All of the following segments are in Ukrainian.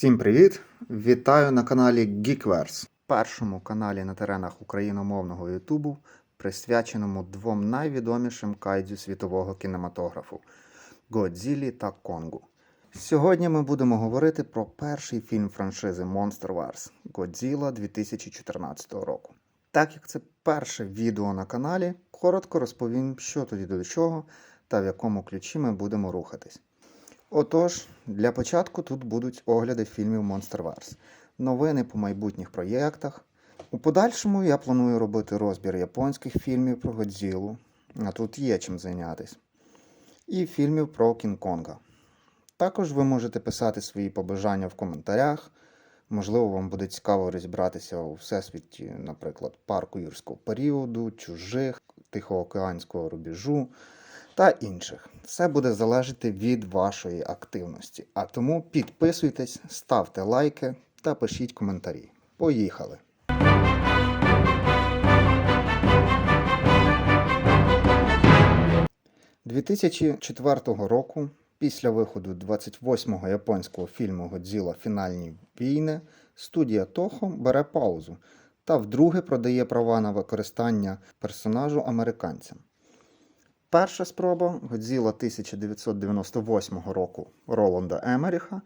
Всім привіт! Вітаю на каналі Geekverse, першому каналі на теренах україномовного Ютубу, присвяченому двом найвідомішим кайдзю світового кінематографу Годзілі та Конгу. Сьогодні ми будемо говорити про перший фільм франшизи Monster Wars Godzilla 2014 року. Так як це перше відео на каналі, коротко розповім, що тоді до чого та в якому ключі ми будемо рухатись. Отож, для початку тут будуть огляди фільмів Monster Wars, новини по майбутніх проєктах. У подальшому я планую робити розбір японських фільмів про Годзілу, а тут є чим зайнятися, і фільмів про Кінг-Конга. Також ви можете писати свої побажання в коментарях. Можливо, вам буде цікаво розібратися у всесвіті, наприклад, парку юрського періоду, чужих, Тихоокеанського рубежу та інших. Все буде залежати від вашої активності. А тому підписуйтесь, ставте лайки та пишіть коментарі. Поїхали! – 2004 року, після виходу 28-го японського фільму Годзіла Фінальні війни, студія Toho бере паузу та вдруге продає права на використання персонажу американцям. Перша спроба Годзіла 1998 року Роланда Емеріха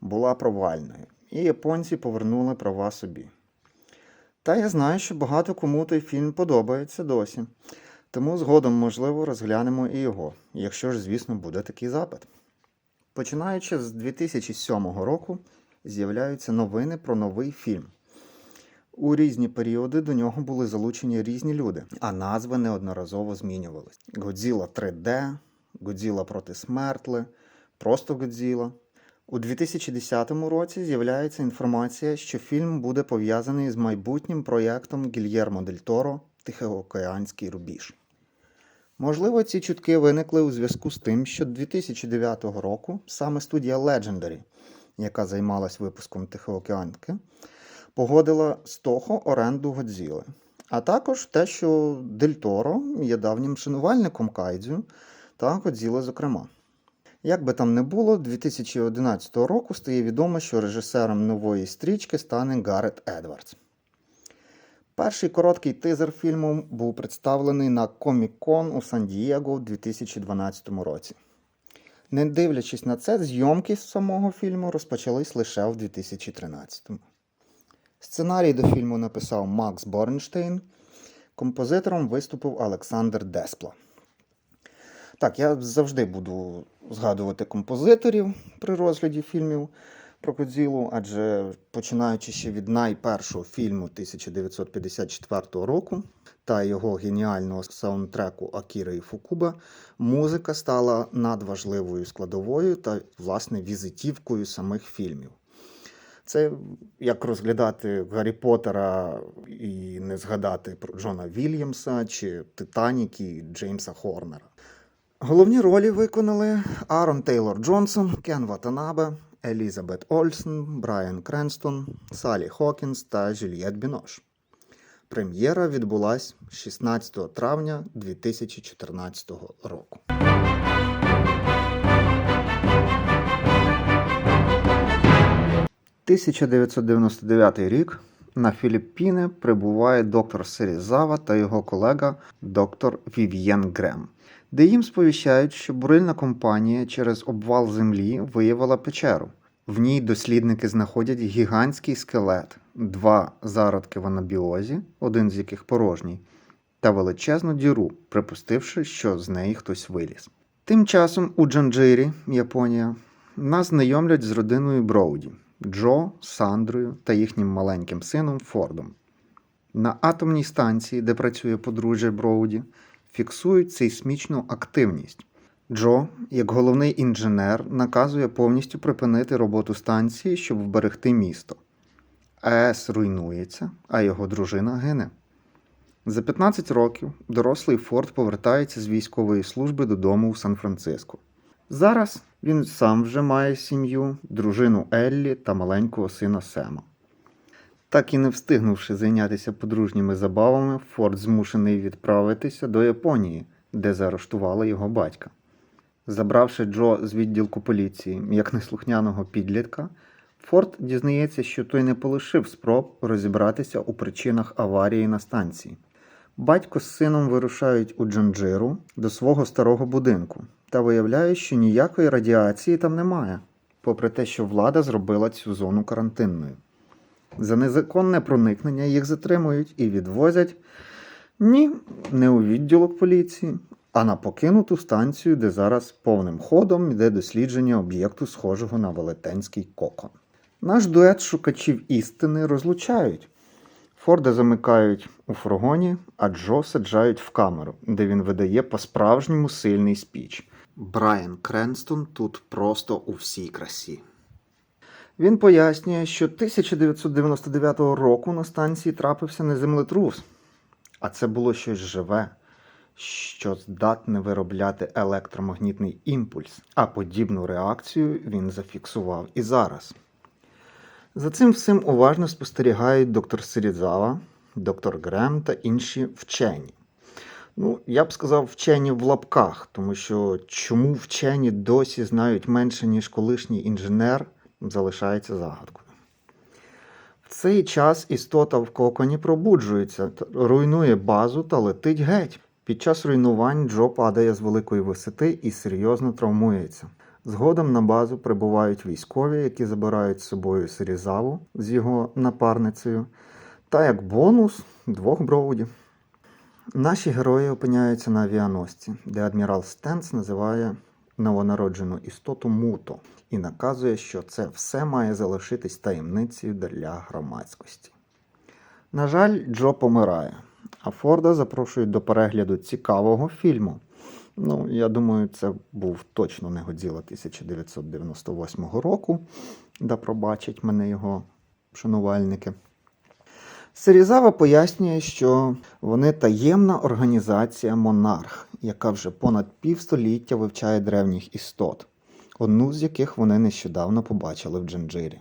була провальною, і японці повернули права собі. Та я знаю, що багато кому той фільм подобається досі. Тому згодом, можливо, розглянемо і його, якщо ж, звісно, буде такий запит. Починаючи з 2007 року, з'являються новини про новий фільм. У різні періоди до нього були залучені різні люди, а назви неодноразово змінювались: Годзіла 3D, Годзіла проти Смертли, просто Годзіла. У 2010 році з'являється інформація, що фільм буде пов'язаний з майбутнім проєктом Гільєрмо Дель Торо Тихоокеанський рубіж. Можливо, ці чутки виникли у зв'язку з тим, що 2009 року саме студія Legendary, яка займалась випуском Тихоокеанки, погодила з того оренду Годзіли. А також те, що Дель Торо є давнім шанувальником Кайдзю та Годзіли, зокрема. Як би там не було, 2011 року стає відомо, що режисером нової стрічки стане Гаррет Едвардс. Перший короткий тизер фільму був представлений на Комік-Кон у Сан-Дієго у 2012 році. Не дивлячись на це, зйомки з самого фільму розпочались лише в 2013 Сценарій до фільму написав Макс Борнштейн. Композитором виступив Олександр Деспла. Так, я завжди буду згадувати композиторів при розгляді фільмів про Кодзілу, адже починаючи ще від найпершого фільму 1954 року та його геніального саундтреку Акіра і Фукуба, музика стала надважливою складовою та, власне, візитівкою самих фільмів. Це як розглядати Гаррі Поттера і не згадати про Джона Вільямса чи Титанік і Джеймса Хорнера. Головні ролі виконали Арон Тейлор Джонсон, Кен Ватанабе, Елізабет Ольсен, Брайан Кренстон, Салі Хокінс та Жюльєт Бінош. Прем'єра відбулась 16 травня 2014 року. – 1999 рік на Філіппіни прибуває доктор Серізава та його колега доктор Вів'єн Грем, де їм сповіщають, що бурильна компанія через обвал землі виявила печеру. В ній дослідники знаходять гігантський скелет, два зародки в анабіозі, один з яких порожній, та величезну діру, припустивши, що з неї хтось виліз. Тим часом у Джанджирі, Японія, нас знайомлять з родиною Броуді. Джо, Сандрою та їхнім маленьким сином Фордом. На атомній станції, де працює подружжя Броуді, фіксують сейсмічну активність. Джо, як головний інженер, наказує повністю припинити роботу станції, щоб вберегти місто. АЕС руйнується, а його дружина гине. За 15 років дорослий Форд повертається з військової служби додому у Сан-Франциско. Зараз він сам вже має сім'ю, дружину Еллі та маленького сина Сема. Так і не встигнувши зайнятися подружніми забавами, Форд змушений відправитися до Японії, де заарештували його батька. Забравши Джо з відділку поліції як неслухняного підлітка, Форд дізнається, що той не полишив спроб розібратися у причинах аварії на станції. Батько з сином вирушають у Джанджиру до свого старого будинку та виявляють, що ніякої радіації там немає, попри те, що влада зробила цю зону карантинною. За незаконне проникнення їх затримують і відвозять ні, не у відділок поліції, а на покинуту станцію, де зараз повним ходом йде дослідження об'єкту, схожого на велетенський кокон. Наш дует шукачів істини розлучають. Форда замикають у фургоні, а Джо саджають в камеру, де він видає по-справжньому сильний спіч. Брайан Кренстон тут просто у всій красі. Він пояснює, що 1999 року на станції трапився не землетрус, а це було щось живе, що здатне виробляти електромагнітний імпульс, а подібну реакцію він зафіксував і зараз. За цим всім уважно спостерігають доктор Сирідзава, доктор Грем та інші вчені. Ну, я б сказав, вчені в лапках, тому що чому вчені досі знають менше, ніж колишній інженер, залишається загадкою. В цей час істота в коконі пробуджується, руйнує базу та летить геть. Під час руйнувань Джо падає з великої висоти і серйозно травмується. Згодом на базу прибувають військові, які забирають з собою Сирізаву з його напарницею, та як бонус двох броуді. Наші герої опиняються на авіаносці, де адмірал Стенс називає новонароджену істоту Муто і наказує, що це все має залишитись таємницею для громадськості. На жаль, Джо помирає, а Форда запрошують до перегляду цікавого фільму. Ну, я думаю, це був точно не Годзіла 1998 року, да пробачать мене його шанувальники. Серізава пояснює, що вони таємна організація Монарх, яка вже понад півстоліття вивчає древніх істот, одну з яких вони нещодавно побачили в Джинджирі.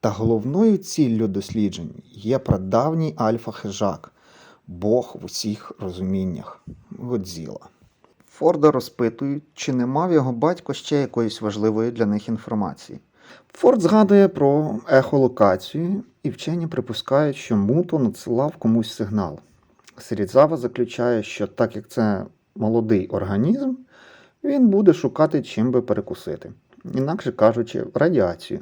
Та головною ціллю досліджень є прадавній альфа-хижак, Бог в усіх розуміннях Годзіла. Форда розпитують, чи не мав його батько ще якоїсь важливої для них інформації. Форд згадує про ехолокацію, і вчені припускають, що Муто надсилав комусь сигнал. Сирідзава заключає, що так як це молодий організм, він буде шукати чим би перекусити, інакше кажучи, радіацію.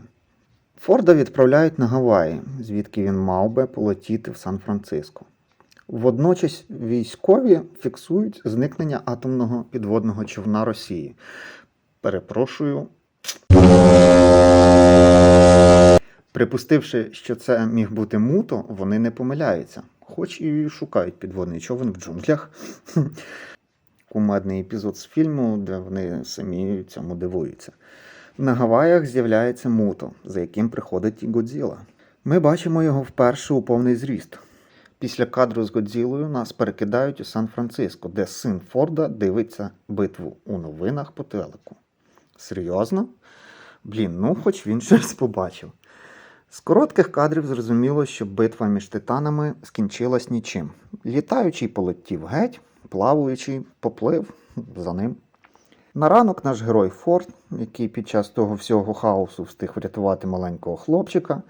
Форда відправляють на Гаваї, звідки він мав би полетіти в Сан-Франциско. Водночас військові фіксують зникнення атомного підводного човна Росії. Перепрошую. Припустивши, що це міг бути муто, вони не помиляються, хоч і шукають підводний човен в джунглях. Кумедний епізод з фільму, де вони самі цьому дивуються. На Гаваях з'являється муто, за яким приходить і Годзіла. Ми бачимо його вперше у повний зріст. Після кадру з Годзілою нас перекидають у Сан-Франциско, де син Форда дивиться битву у новинах по телеку. Серйозно? Блін, ну хоч він щось побачив. З коротких кадрів зрозуміло, що битва між титанами скінчилась нічим. Літаючий полетів геть, плаваючий поплив за ним. На ранок наш герой Форд, який під час того всього хаосу встиг врятувати маленького хлопчика,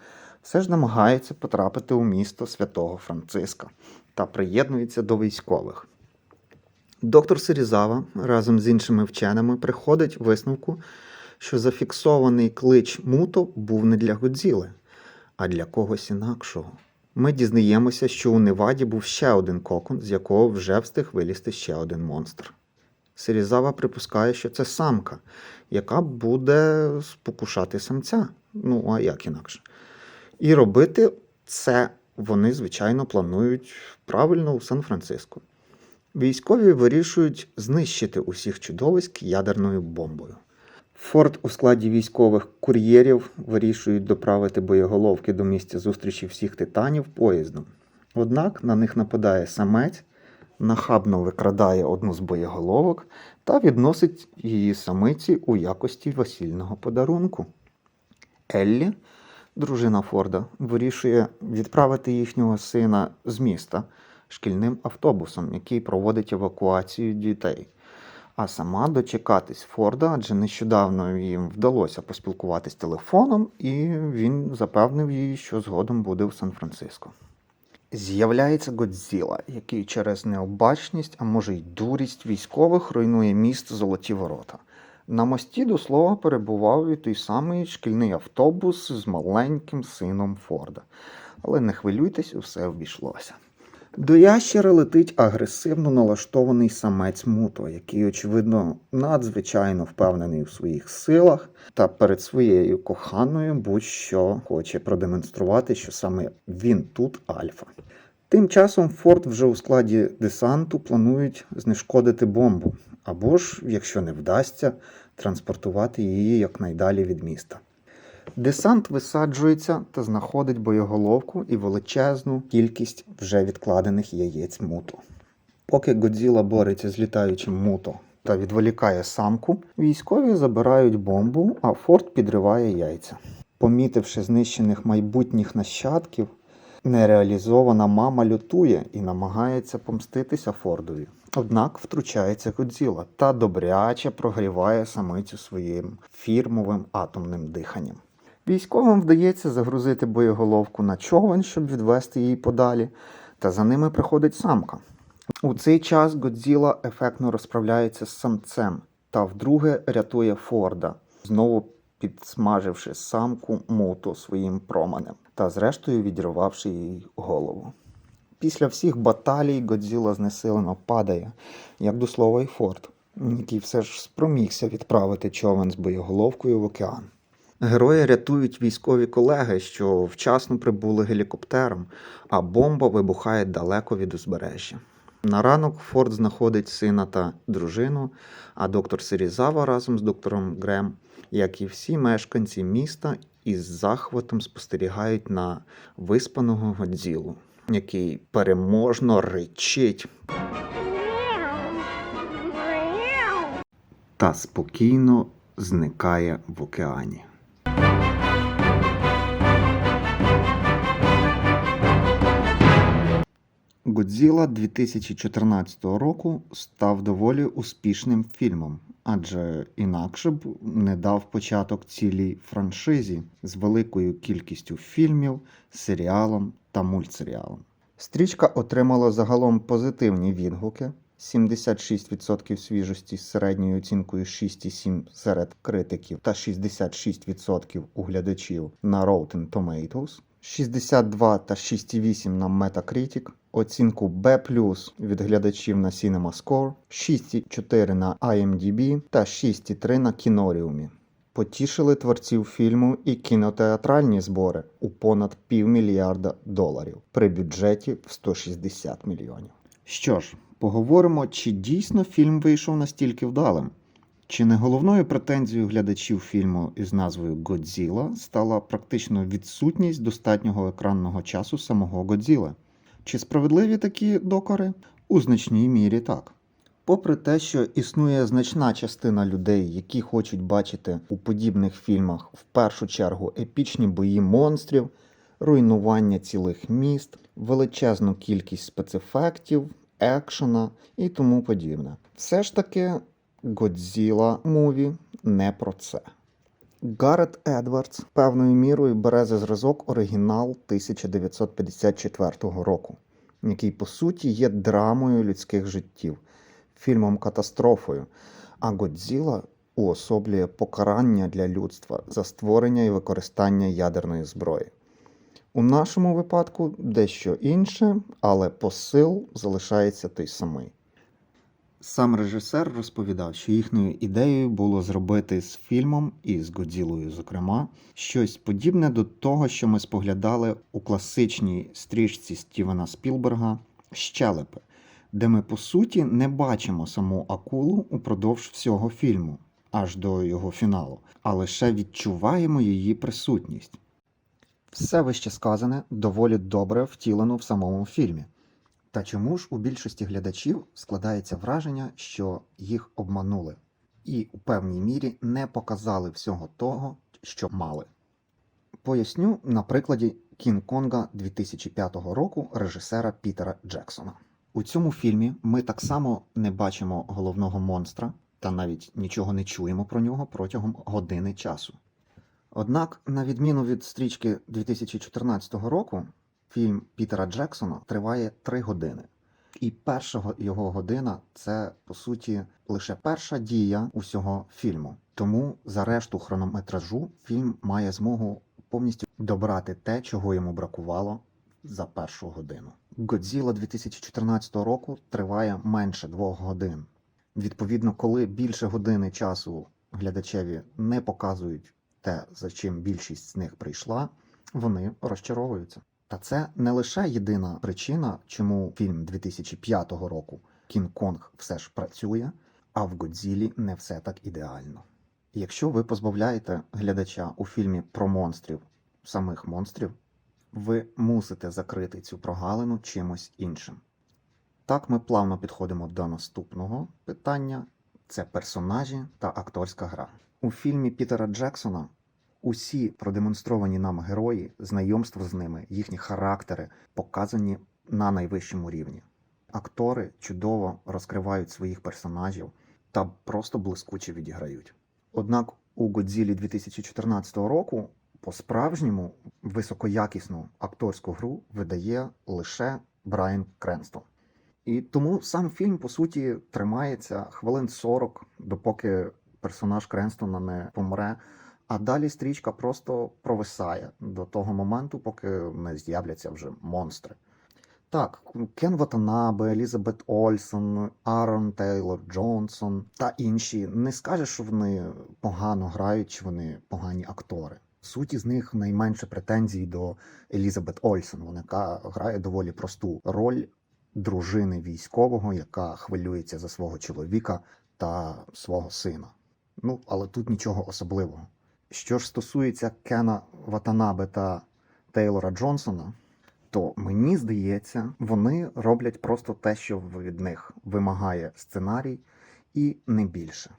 все ж намагається потрапити у місто святого Франциска та приєднується до військових. Доктор Сирізава разом з іншими вченими приходить висновку, що зафіксований клич Муто був не для Годзіли, а для когось інакшого. Ми дізнаємося, що у Неваді був ще один кокон, з якого вже встиг вилізти ще один монстр. Сирізава припускає, що це самка, яка буде спокушати самця. Ну, а як інакше. І робити це вони, звичайно, планують правильно у Сан-Франциско. Військові вирішують знищити усіх чудовиськ ядерною бомбою. Форт у складі військових кур'єрів вирішують доправити боєголовки до місця зустрічі всіх титанів поїздом. Однак на них нападає самець, нахабно викрадає одну з боєголовок та відносить її самиці у якості весільного подарунку. Еллі, дружина Форда, вирішує відправити їхнього сина з міста шкільним автобусом, який проводить евакуацію дітей. А сама дочекатись Форда, адже нещодавно їм вдалося поспілкуватись телефоном, і він запевнив її, що згодом буде у Сан-Франциско. З'являється Годзіла, який через необачність, а може й дурість військових руйнує міст Золоті Ворота. На мості до слова перебував і той самий шкільний автобус з маленьким сином Форда. Але не хвилюйтесь, усе обійшлося. До ящера летить агресивно налаштований самець Муто, який, очевидно, надзвичайно впевнений в своїх силах та перед своєю коханою будь-що хоче продемонструвати, що саме він тут альфа. Тим часом Форд вже у складі десанту планують знешкодити бомбу, або ж, якщо не вдасться, транспортувати її якнайдалі від міста. Десант висаджується та знаходить боєголовку і величезну кількість вже відкладених яєць муту. Поки Годзіла бореться з літаючим муто та відволікає самку, військові забирають бомбу, а Форд підриває яйця. Помітивши знищених майбутніх нащадків, нереалізована мама лютує і намагається помститися Фордові. Однак втручається Годзіла та добряче прогріває самицю своїм фірмовим атомним диханням. Військовим вдається загрузити боєголовку на човен, щоб відвести її подалі, та за ними приходить самка. У цей час Годзіла ефектно розправляється з самцем та вдруге рятує Форда, знову підсмаживши самку муту своїм променем та зрештою відірвавши їй голову. Після всіх баталій Годзіла знесилено падає, як до слова і Форд, який все ж спромігся відправити човен з боєголовкою в океан. Герої рятують військові колеги, що вчасно прибули гелікоптером, а бомба вибухає далеко від узбережжя. На ранок Форд знаходить сина та дружину, а доктор Сирізава разом з доктором Грем, як і всі мешканці міста, із захватом спостерігають на виспаного Годзілу, який переможно ричить та спокійно зникає в океані. Годзіла 2014 року став доволі успішним фільмом, адже інакше б не дав початок цілій франшизі з великою кількістю фільмів, серіалом та мультсеріалом. Стрічка отримала загалом позитивні відгуки. 76% свіжості з середньою оцінкою 6,7 серед критиків та 66% у глядачів на Rotten Tomatoes, 62 та 6,8 на Metacritic, оцінку B+, від глядачів на CinemaScore, 6,4 на IMDb та 6,3 на Кіноріумі. Потішили творців фільму і кінотеатральні збори у понад півмільярда доларів при бюджеті в 160 мільйонів. Що ж, поговоримо, чи дійсно фільм вийшов настільки вдалим. Чи не головною претензією глядачів фільму із назвою Годзіла стала практично відсутність достатнього екранного часу самого Годзіли? Чи справедливі такі докори? У значній мірі так. Попри те, що існує значна частина людей, які хочуть бачити у подібних фільмах в першу чергу епічні бої монстрів, руйнування цілих міст, величезну кількість спецефектів, екшена і тому подібне. Все ж таки, Godzilla Муві не про це. Гаррет Едвардс певною мірою бере за зразок оригінал 1954 року, який по суті є драмою людських життів, фільмом катастрофою, а Годзіла уособлює покарання для людства за створення і використання ядерної зброї. У нашому випадку дещо інше, але посил залишається той самий. Сам режисер розповідав, що їхньою ідеєю було зробити з фільмом і з Годзілою, зокрема, щось подібне до того, що ми споглядали у класичній стрічці Стівена Спілберга Щелепи, де ми по суті не бачимо саму акулу упродовж всього фільму, аж до його фіналу, а лише відчуваємо її присутність. Все вище сказане доволі добре втілено в самому фільмі. Та чому ж у більшості глядачів складається враження, що їх обманули, і у певній мірі не показали всього того, що мали? Поясню на прикладі Кінг-Конга 2005 року режисера Пітера Джексона. У цьому фільмі ми так само не бачимо головного монстра, та навіть нічого не чуємо про нього протягом години часу. Однак, на відміну від стрічки 2014 року, фільм Пітера Джексона триває 3 години. І перша його година це по суті лише перша дія усього фільму. Тому за решту хронометражу фільм має змогу повністю добрати те, чого йому бракувало за першу годину. Годзіла 2014 року триває менше двох годин. Відповідно, коли більше години часу глядачеві не показують те, за чим більшість з них прийшла, вони розчаровуються. Та це не лише єдина причина, чому фільм 2005 року Кінг-Конг все ж працює, а в Годзілі не все так ідеально. Якщо ви позбавляєте глядача у фільмі про монстрів самих монстрів, ви мусите закрити цю прогалину чимось іншим. Так ми плавно підходимо до наступного питання: це персонажі та акторська гра. У фільмі Пітера Джексона усі продемонстровані нам герої, знайомство з ними, їхні характери показані на найвищому рівні. Актори чудово розкривають своїх персонажів та просто блискуче відіграють. Однак у Годзілі 2014 року по-справжньому високоякісну акторську гру видає лише Брайан Кренстон. І тому сам фільм, по суті, тримається хвилин 40, допоки персонаж Кренстона не помре. А далі стрічка просто провисає до того моменту, поки не з'являться вже монстри. Так, Кен Ватанабе, Елізабет Ольсон, Аарон Тейлор Джонсон та інші не скажеш, що вони погано грають, чи вони погані актори. Суті з них найменше претензій до Елізабет Ольсон, вона яка грає доволі просту роль дружини військового, яка хвилюється за свого чоловіка та свого сина. Ну, але тут нічого особливого. Що ж стосується Кена Ватанабе та Тейлора Джонсона, то мені здається, вони роблять просто те, що від них вимагає сценарій, і не більше.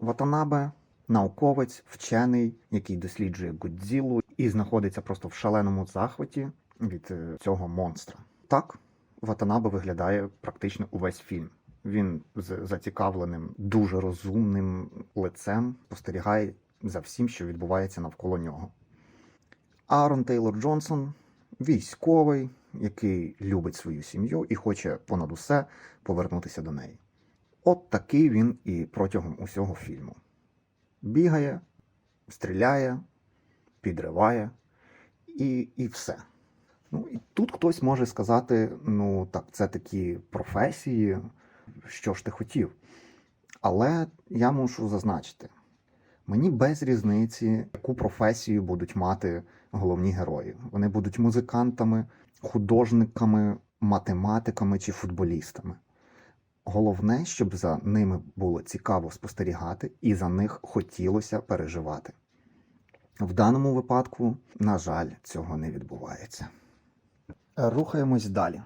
Ватанабе науковець, вчений, який досліджує Годзілу і знаходиться просто в шаленому захваті від е, цього монстра. Так, Ватанабе виглядає практично увесь фільм. Він з зацікавленим, дуже розумним лицем спостерігає за всім, що відбувається навколо нього. Аарон Тейлор Джонсон військовий, який любить свою сім'ю і хоче понад усе повернутися до неї. От такий він і протягом усього фільму. Бігає, стріляє, підриває і, і все. Ну, і тут хтось може сказати: ну, так, це такі професії, що ж ти хотів. Але я мушу зазначити: мені без різниці, яку професію будуть мати головні герої. Вони будуть музикантами, художниками, математиками чи футболістами. Головне, щоб за ними було цікаво спостерігати і за них хотілося переживати. В даному випадку, на жаль, цього не відбувається. Рухаємось далі.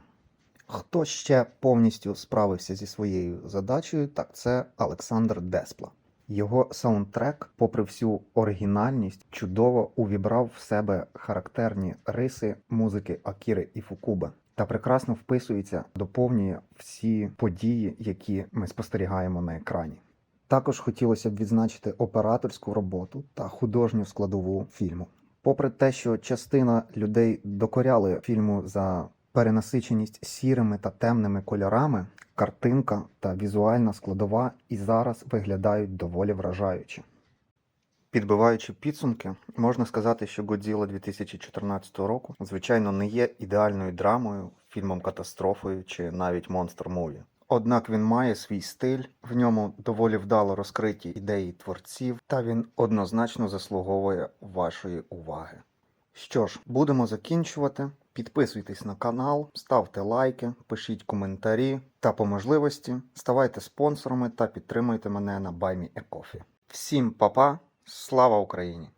Хто ще повністю справився зі своєю задачею, так це Олександр Деспла. Його саундтрек, попри всю оригінальність, чудово увібрав в себе характерні риси музики Акіри і Фукуби та прекрасно вписується, доповнює всі події, які ми спостерігаємо на екрані. Також хотілося б відзначити операторську роботу та художню складову фільму. Попри те, що частина людей докоряли фільму за перенасиченість сірими та темними кольорами, картинка та візуальна складова і зараз виглядають доволі вражаюче. Підбиваючи підсумки, можна сказати, що Годзіла 2014 року, звичайно, не є ідеальною драмою, фільмом катастрофою чи навіть монстр муві. Однак він має свій стиль, в ньому доволі вдало розкриті ідеї творців, та він однозначно заслуговує вашої уваги. Що ж, будемо закінчувати. Підписуйтесь на канал, ставте лайки, пишіть коментарі та по можливості ставайте спонсорами та підтримуйте мене на Баймі Екофі. Всім па-па, слава Україні!